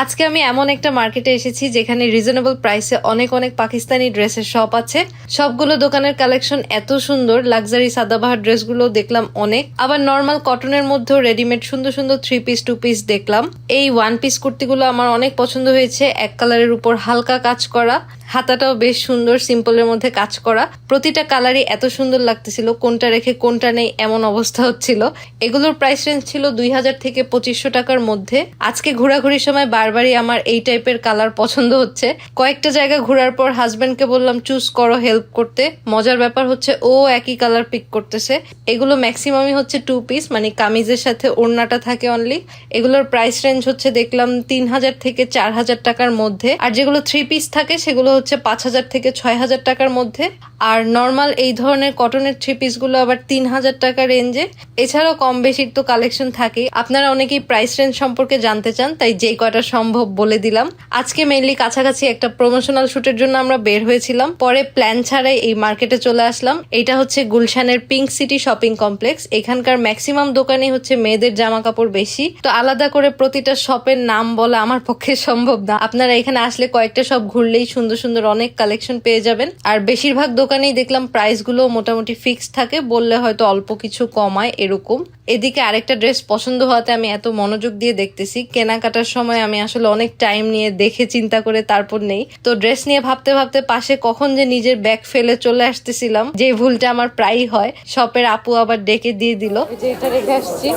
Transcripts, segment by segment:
আজকে আমি এমন একটা মার্কেটে এসেছি যেখানে রিজনেবল প্রাইসে অনেক অনেক পাকিস্তানি ড্রেসের শপ আছে। সবগুলো দোকানের কালেকশন এত সুন্দর লাক্সারি সাদাবাহার ড্রেসগুলো দেখলাম অনেক। আবার নর্মাল কটনের মধ্যেও রেডিমেড সুন্দর সুন্দর থ্রি পিস টু পিস দেখলাম। এই ওয়ান পিস কুর্তিগুলো আমার অনেক পছন্দ হয়েছে, এক কালারের উপর হালকা কাজ করা। হাতাটাও বেশ সুন্দর, সিম্পলের মধ্যে কাজ করা। প্রতিটা কালারই এত সুন্দর লাগতেছিল, কোনটা রেখে কোনটা নেই এমন অবস্থা হচ্ছিল এগুলোর প্রাইস রেঞ্জ ছিল দুই হাজার থেকে পঁচিশশো টাকার মধ্যে। আজকে ঘোরাঘুরির সময় বারবারই আমার এই টাইপের কালার পছন্দ হচ্ছে। কয়েকটা জায়গা ঘোরার পর হাজবেন্ডকে বললাম, চুজ করো হেল্প করতে। মজার ব্যাপার হচ্ছে, ও একই কালার পিক করতেছে। এগুলো ম্যাক্সিমামই হচ্ছে টু পিস মানে কামিজের সাথে ওড়নাটা থাকে অনলি এগুলোর প্রাইস রেঞ্জ হচ্ছে, দেখলাম, তিন হাজার থেকে চার হাজার টাকার মধ্যে। আর যেগুলো থ্রি পিস থাকে, সেগুলো হচ্ছে পাঁচ হাজার থেকে ছয় হাজার টাকার মধ্যে। আর নর্মাল এই ধরনের কটনের থ্রি পিসগুলো আবার তিন হাজার টাকা রেঞ্জে এছাড়াও কম বেশির তো কালেকশন থাকে আপনারা অনেকেই প্রাইস রেঞ্জ সম্পর্কে জানতে চান, তাই যেই কয়টা সম্ভব বলে দিলাম। আজকে মেইনলি কাছাকাছি একটা প্রমোশনাল শুটের জন্য আমরা বের হয়েছিলাম। পরে প্ল্যান ছাড়াই এই মার্কেটে চলে আসলাম। এটা হচ্ছে গুলশানের পিঙ্ক সিটি শপিং কমপ্লেক্স এখানকার ম্যাক্সিমাম দোকানে হচ্ছে মেয়েদের জামা কাপড় বেশি। তো আলাদা করে প্রতিটা শপের নাম বলা আমার পক্ষে সম্ভব না। আপনারা এখানে আসলে কয়েকটা শপ ঘুরলেই সুন্দর সুন্দর অনেক কালেকশন পেয়ে যাবেন। আর বেশিরভাগ দোকানেই দেখলাম প্রাইসগুলো মোটামুটি ফিক্স থাকে, বললে হয়তো অল্প কিছু কমায়, এরকম। এদিকে আরেকটা ড্রেস পছন্দ হওয়াতে আমি এত মনোযোগ দিয়ে দেখতেছি। কেনাকাটার সময় আমি আসলে অনেক টাইম নিয়ে দেখে চিন্তা করে তারপর নেই। তো ড্রেস নিয়ে ভাবতে ভাবতে পাশে কখন যে নিজের ব্যাগ ফেলে চলে আসতেছিলাম, যে ভুলটা আমার প্রায়ই হয়, শপের আপু আবার ডেকে দিয়ে দিল। যে এটা রেখে আসছি।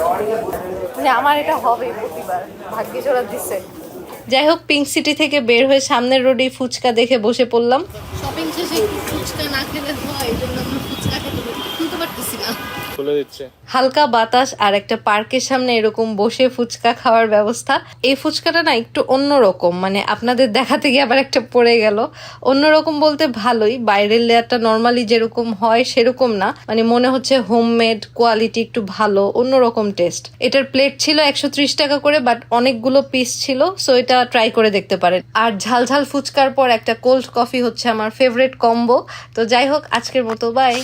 মানে আমার এটা হবে প্রতিবার, ভাগ্যে চোরা দিছে। যাই হোক পিঙ্ক সিটি থেকে বের হয়ে সামনের রোডে ফুচকা দেখে বসে পড়লাম। শপিং শেষে ফুচকা না খেলে হয়? ফুচকা খেতে খুলে দিচ্ছে। হালকা বাতাস আর একটা পার্কের সামনে এরকম বসে ফুচকা খাওয়ার ব্যবস্থা। এই ফুচকাটা না একটু অন্যরকম মানে আপনাদের দেখাতে গিয়ে আবার একটা পড়ে গেল। অন্যরকম বলতে ভালোই, বাইরের লেয়ারটা নর্মালি যেরকম হয় সেরকম না। মানে মনে হচ্ছে হোমমেড কোয়ালিটি একটু ভালো, অন্যরকম টেস্ট এটার প্লেট ছিল একশো ত্রিশ টাকা করে বাট অনেকগুলো পিস ছিল সো এটা ট্রাই করে দেখতে পারেন। আর ঝাল ঝাল ফুচকার পর একটা কোল্ড কফি হচ্ছে আমার ফেভারিট কম্বো তো যাই হোক, আজকের মতো বাই